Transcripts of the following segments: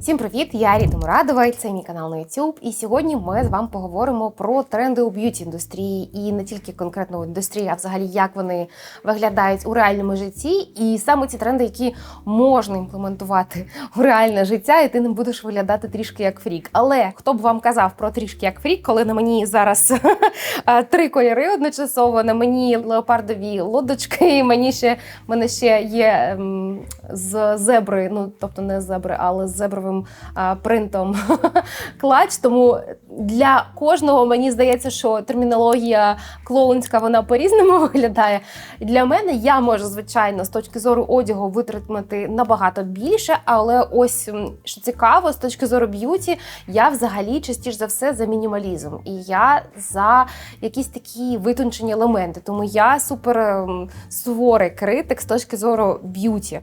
Всім привіт! Я Ріта Мурадова, і це мій канал на YouTube. І сьогодні ми з вами поговоримо про тренди у б'юті індустрії і не тільки конкретно у індустрії, а взагалі як вони виглядають у реальному житті. І саме ці тренди, які можна імплементувати у реальне життя, і ти не будеш виглядати трішки як фрік. Але хто б вам казав про трішки як фрік, коли на мені зараз три кольори одночасово, на мені леопардові лодочки, мені ще мене ще є ем, з зебри, ну тобто не з зебри, але з зебровим а, принтом клач. Тому для кожного мені здається, що термінологія клоунська вона по-різному виглядає. Для мене я можу, звичайно, з точки зору одягу витратити набагато більше, але ось що цікаво, з точки зору б'юті, я взагалі частіше за все за мінімалізм. І я за якісь такі витончені елементи. Тому я супер суворий критик з точки зору б'юті.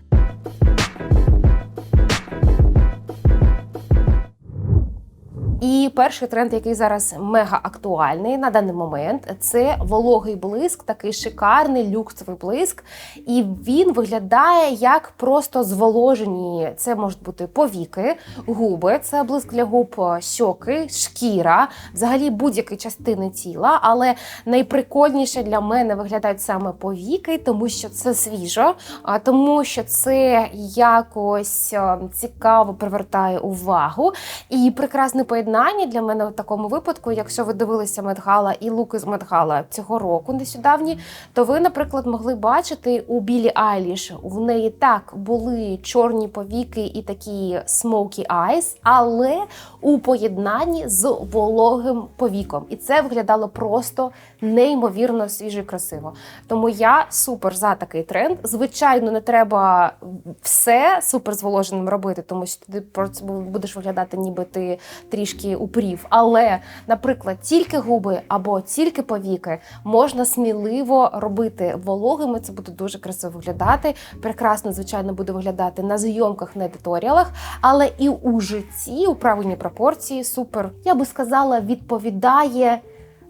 І перший тренд, який зараз мега актуальний на даний момент, це вологий блиск, такий шикарний люксовий блиск. І він виглядає як просто зволожені. Це можуть бути повіки, губи, це блиск для губ, щоки, шкіра, взагалі будь-які частини тіла. Але найприкольніше для мене виглядають саме повіки, тому що це свіжо, тому що це якось е, цікаво привертає увагу. І прекрасне поєднання для мене в такому випадку, якщо ви дивилися Медгала і луки з Медгала цього року, нещодавні, то ви, наприклад, могли бачити у Білі Айліш. В неї так були чорні повіки і такі smoky eyes, але у поєднанні з вологим повіком. І це виглядало просто неймовірно свіжо і красиво. Тому я супер за такий тренд. Звичайно, не треба все супер зволоженим робити, тому що ти будеш виглядати, ніби ти трішки упрів. Але, наприклад, тільки губи або тільки повіки можна сміливо робити вологими. Це буде дуже красиво виглядати. Прекрасно, звичайно, буде виглядати на зйомках, на едиторіалах, але і у житті у правильній пропорції супер. Я би сказала, відповідає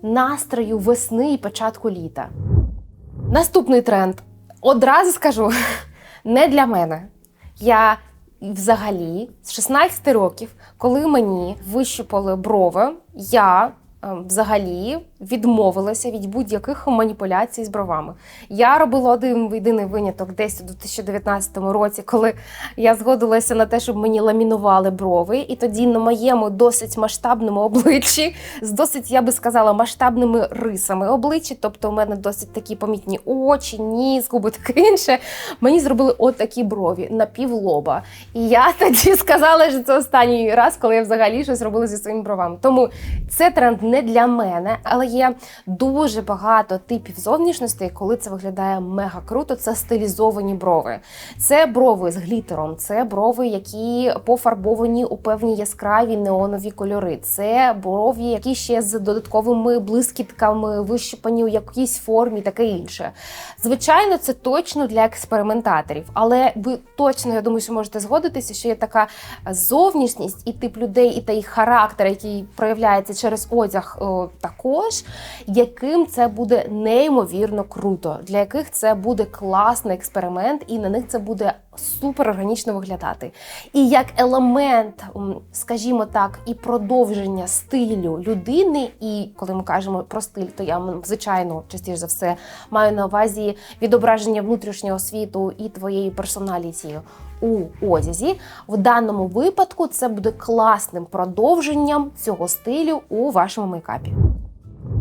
настрою весни і початку літа. Наступний тренд. Одразу скажу, не для мене. Я взагалі з 16 років, коли мені вищупали брови, я е, взагалі відмовилася від будь-яких маніпуляцій з бровами. Я робила один єдиний виняток десь у 2019 році, коли я згодилася на те, щоб мені ламінували брови, і тоді на моєму досить масштабному обличчі, з досить, я би сказала, масштабними рисами обличчя, тобто у мене досить такі помітні очі, ніс, губи таке інше. Мені зробили от такі брові на півлоба. І я тоді сказала, що це останній раз, коли я взагалі щось робила зі своїми бровами. Тому це тренд не для мене, але є дуже багато типів зовнішностей, коли це виглядає мега круто. Це стилізовані брови. Це брови з глітером, це брови, які пофарбовані у певні яскраві неонові кольори. Це брові, які ще з додатковими блискітками, вищипані у якійсь формі, таке інше. Звичайно, це точно для експериментаторів, але ви точно, я думаю, що можете згодитися, що є така зовнішність і тип людей, і та характер, який проявляється через одяг, о, також яким це буде неймовірно круто, для яких це буде класний експеримент, і на них це буде супер органічно виглядати. І як елемент, скажімо так, і продовження стилю людини, і коли ми кажемо про стиль, то я звичайно частіше за все маю на увазі відображення внутрішнього світу і твоєї персоналіті у одязі. В даному випадку це буде класним продовженням цього стилю у вашому мейкапі.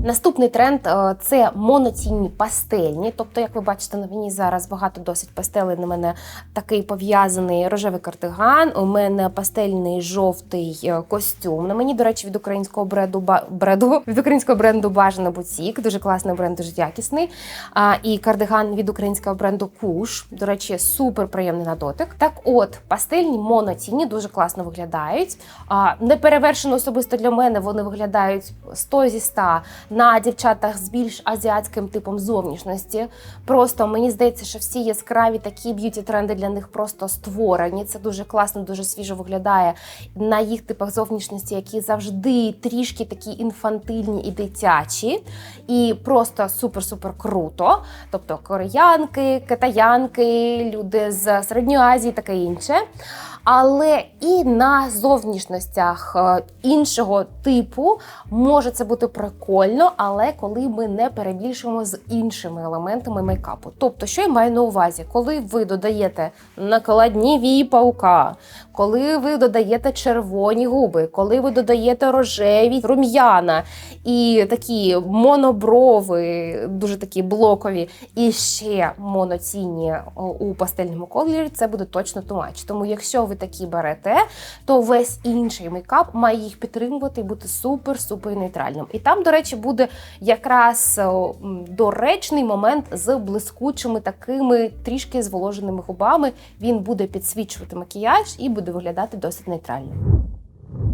Наступний тренд е, це монотінні пастельні. Тобто, як ви бачите, на мені зараз багато досить пастелей. На мене такий пов'язаний рожевий кардиган. У мене пастельний жовтий е, костюм. На мені, до речі, від українського бренду бреду від українського бренду Бажана Бутік. Дуже класний бренд, дуже якісний. А, і кардиган від українського бренду Куш. До речі, супер приємний на дотик. Так, от пастельні монотінні дуже класно виглядають. А, не перевершено особисто для мене. Вони виглядають 100 зі 100 на дівчатах з більш азіатським типом зовнішності. Просто мені здається, що всі яскраві такі б'юті тренди для них просто створені. Це дуже класно, дуже свіжо виглядає на їх типах зовнішності, які завжди трішки такі інфантильні і дитячі, і просто супер-супер круто. Тобто кореянки, китаянки, люди з середньої Азії, таке інше. Але і на зовнішностях е, іншого типу може це бути прикольно, але коли ми не перебільшуємо з іншими елементами мейкапу. Тобто, що я маю на увазі, коли ви додаєте накладні вії паука, коли ви додаєте червоні губи, коли ви додаєте рожеві рум'яна і такі моноброви, дуже такі блокові, і ще моноцінні у пастельному кольорі, це буде точно тумач. Тому, якщо ви такі берете, то весь інший мейкап має їх підтримувати і бути супер-супер нейтральним. І там, до речі, буде якраз доречний момент з блискучими такими трішки зволоженими губами. Він буде підсвічувати макіяж і буде виглядати досить нейтрально.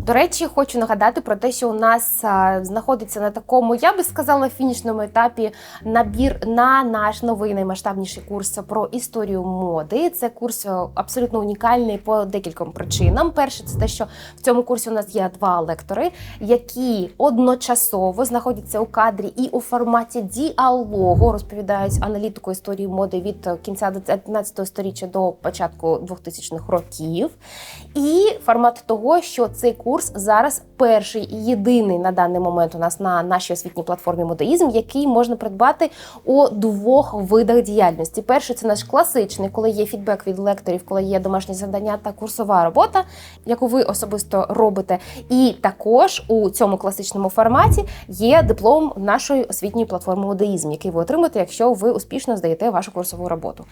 До речі, хочу нагадати про те, що у нас знаходиться на такому, я би сказала, фінішному етапі набір на наш новий наймасштабніший курс про історію моди. Це курс е, абсолютно унікальний по декільком причинам. Перше, це те, що в цьому курсі у нас є два лектори, які одночасово знаходяться у кадрі і у форматі діалогу розповідають аналітику історії моди від кінця 19 століття до початку 2000-х років. І формат того, що цей курс зараз перший і єдиний на даний момент у нас на нашій освітній платформі Модеїзм, який можна придбати у двох видах діяльності. Перший це наш класичний, коли є фідбек від лекторів, коли є домашні завдання та курсова робота, яку ви особисто робите. І також у цьому класичному форматі є диплом нашої освітньої платформи Модеїзм, який ви отримаєте, якщо ви успішно здаєте вашу курсову роботу.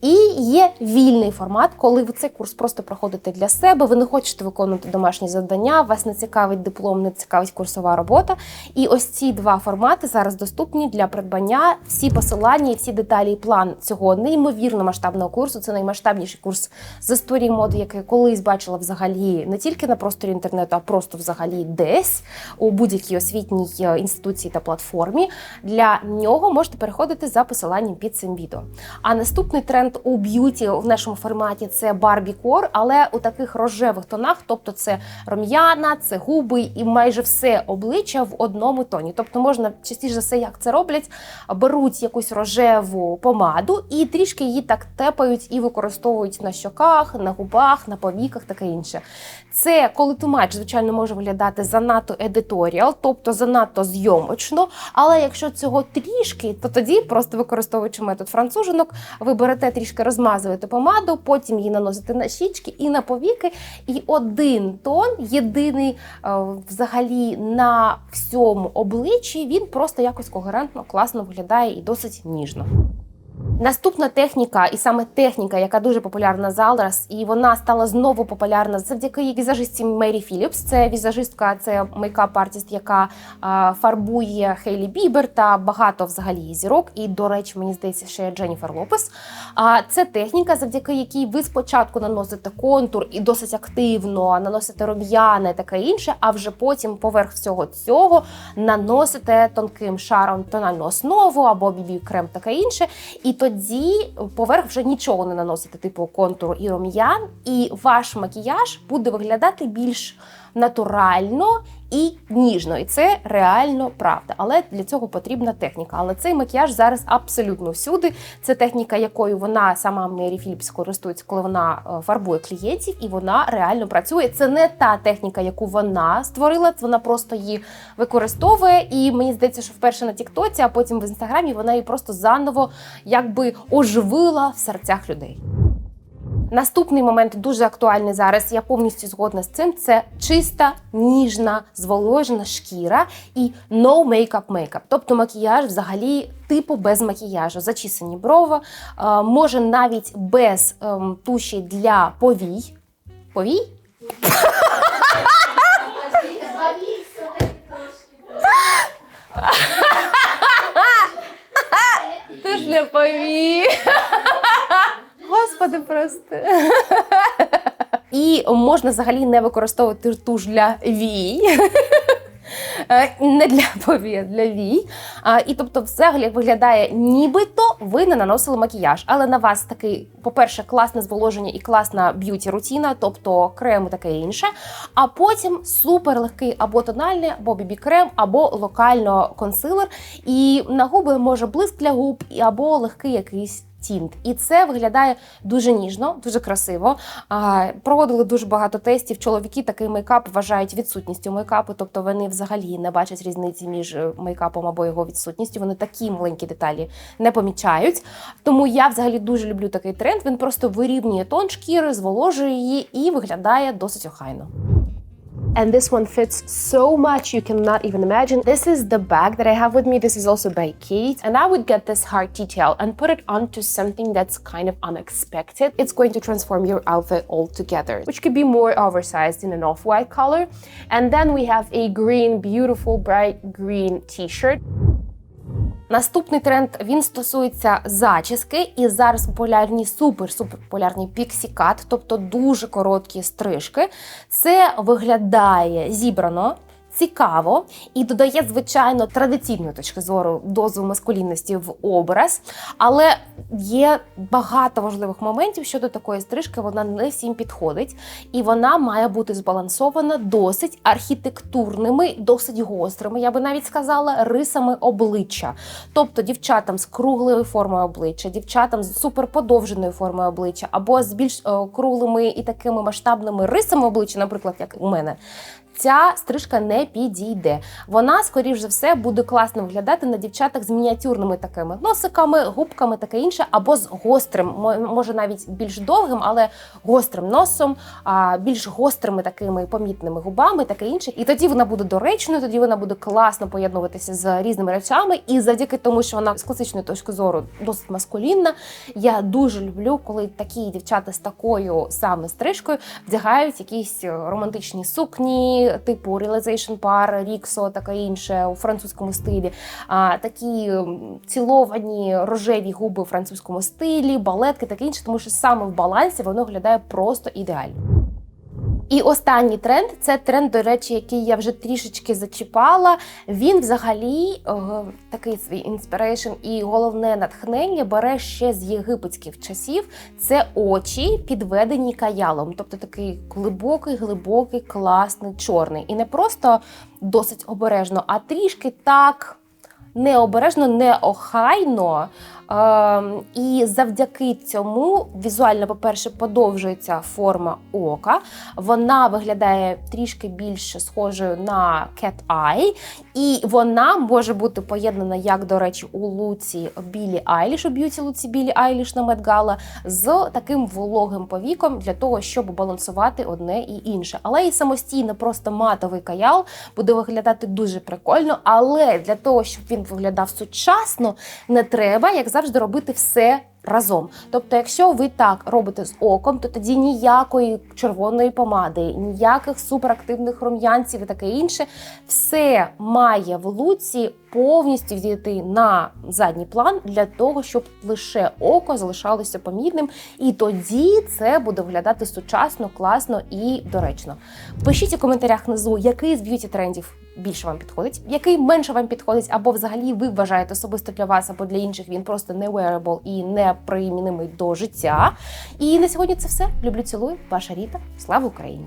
І є вільний формат, коли ви цей курс просто проходите для себе. Ви не хочете виконувати домашні завдання, вас не цікавить диплом, не цікавить курсова робота. І ось ці два формати зараз доступні для придбання. Всі посилання і всі деталі і план цього неймовірно масштабного курсу. Це наймасштабніший курс з історії моди, який я колись бачила взагалі не тільки на просторі інтернету, а просто взагалі десь у будь-якій освітній е, інституції та платформі. Для нього можете переходити за посиланням під цим відео. А наступний тренд у б'юті в нашому форматі це Barbie Core, але у таких рожевих тонах, тобто це рум'яна, це губи і майже все обличчя в одному тоні. Тобто можна частіше за все, як це роблять, беруть якусь рожеву помаду і трішки її так тепають і використовують на щоках, на губах, на повіках, таке інше. Це коли тумач, звичайно, може виглядати занадто едиторіал, тобто занадто зйомочно. Але якщо цього трішки, то тоді, просто використовуючи метод францужинок, ви берете трішки розмазуєте помаду, потім її наносите на щічки і на повіки. І один тон, єдиний е, взагалі на всьому обличчі, він просто якось когерентно, класно виглядає і досить ніжно. Наступна техніка, і саме техніка, яка дуже популярна зараз, і вона стала знову популярна завдяки візажистці Мері Філіпс. Це візажистка, це мейкап-артіст, яка а, фарбує Хейлі Бібер та багато взагалі зірок. І, до речі, мені здається, ще Дженніфер Лопес. А це техніка, завдяки якій ви спочатку наносите контур і досить активно наносите рум'яне, таке інше, а вже потім поверх всього цього наносите тонким шаром тональну основу або бібі крем, таке інше. І тоді поверх вже нічого не наносити, типу контуру і рум'ян, і ваш макіяж буде виглядати більш натурально і ніжно. І це реально правда. Але для цього потрібна техніка. Але цей макіяж зараз абсолютно всюди. Це техніка, якою вона сама Мері Філіпс користується, коли вона е, фарбує клієнтів, і вона реально працює. Це не та техніка, яку вона створила. Вона просто її використовує. І мені здається, що вперше на Тіктоці, а потім в інстаграмі вона її просто заново якби оживила в серцях людей. Наступний момент дуже актуальний зараз. Я повністю згодна з цим. Це чиста, ніжна, зволожена шкіра і no makeup makeup. Тобто макіяж взагалі типу без макіяжу. Зачісані брова, е, може навіть без ем, туші для повій. Повій? Ти ж не повій. Господи, прости. І можна взагалі не використовувати туш для вій. Е, Не для повій, для вій. І тобто, взагалі виглядає, нібито ви не наносили макіяж, але на вас такий, по-перше, класне зволоження і класна б'юті рутіна, тобто крем і таке інше. А потім супер легкий або тональний, або бібі крем, або локально консилер. І на губи може блиск для губ, або легкий якийсь. Тінт, і це виглядає дуже ніжно, дуже красиво. А, проводили дуже багато тестів. Чоловіки такий мейкап вважають відсутністю мейкапу, тобто вони взагалі не бачать різниці між е, мейкапом або його відсутністю. Вони такі маленькі деталі не помічають. Тому я взагалі дуже люблю такий тренд. Він просто вирівнює тон шкіри, зволожує її і виглядає досить охайно. And this one fits so much you cannot even imagine. This is the bag that I have with me. This is also by Kate. And I would get this heart detail and put it onto something that's kind of unexpected. It's going to transform your outfit altogether, which could be more oversized in an off-white color. And then we have a green, beautiful, bright green t-shirt. Наступний тренд він стосується зачіски, і зараз популярні супер-супер популярні піксікат, тобто дуже короткі стрижки. Це виглядає зібрано. Цікаво і додає, звичайно, традиційної точки зору дозу маскулінності в образ, але є багато важливих моментів щодо такої стрижки. Вона не всім підходить, і вона має бути збалансована досить архітектурними, досить гострими. Я би навіть сказала, рисами обличчя. Тобто дівчатам з круглою формою обличчя, дівчатам з суперподовженою формою обличчя, або з більш е, круглими і такими масштабними рисами обличчя, наприклад, як у мене. Ця стрижка не підійде. Вона, скоріш за все, буде класно виглядати на дівчатах з мініатюрними такими носиками, губками, таке інше, або з гострим, може навіть більш довгим, але гострим носом, більш гострими такими помітними губами, таке інше. І тоді вона буде доречною, тоді вона буде класно поєднуватися з різними речами. І завдяки тому, що вона з класичної точки зору досить маскулінна, я дуже люблю, коли такі дівчата з такою саме стрижкою вдягають якісь е, романтичні сукні, типу Realization Par, Ріксо, таке інше у французькому стилі. А, такі ціловані рожеві губи у французькому стилі, балетки, таке інше, тому що саме в балансі воно виглядає просто ідеально. І останній тренд це тренд, до речі, який я вже трішечки зачіпала. Він взагалі е, такий свій інспірейшн і головне натхнення бере ще з єгипетських часів. Це очі, підведені каялом, тобто такий глибокий, глибокий, класний, чорний. І не просто досить обережно, а трішки так необережно, неохайно. Ем, і завдяки цьому візуально, по-перше, подовжується форма ока. Вона виглядає трішки більше схожою на cat eye, і вона може бути поєднана, як, до речі, у луці Білі Айліш, у б'юті луці Білі Айліш на Gala, з таким вологим повіком для того, щоб балансувати одне і інше. Але і самостійно просто матовий каял буде виглядати дуже прикольно. Але для того, щоб він виглядав сучасно, не треба, як завжди, робити все. Разом, тобто, якщо ви так робите з оком, то тоді ніякої червоної помади, ніяких суперактивних рум'янців і таке інше, все має в луці повністю відійти на задній план для того, щоб лише око залишалося помітним, і тоді це буде виглядати сучасно, класно і доречно. Пишіть у коментарях внизу, який з б'юті трендів більше вам підходить, який менше вам підходить, або взагалі ви вважаєте особисто для вас або для інших він просто не wearable і не примінимий до життя. І на сьогодні це все. Люблю, цілую, ваша Ріта. Слава Україні!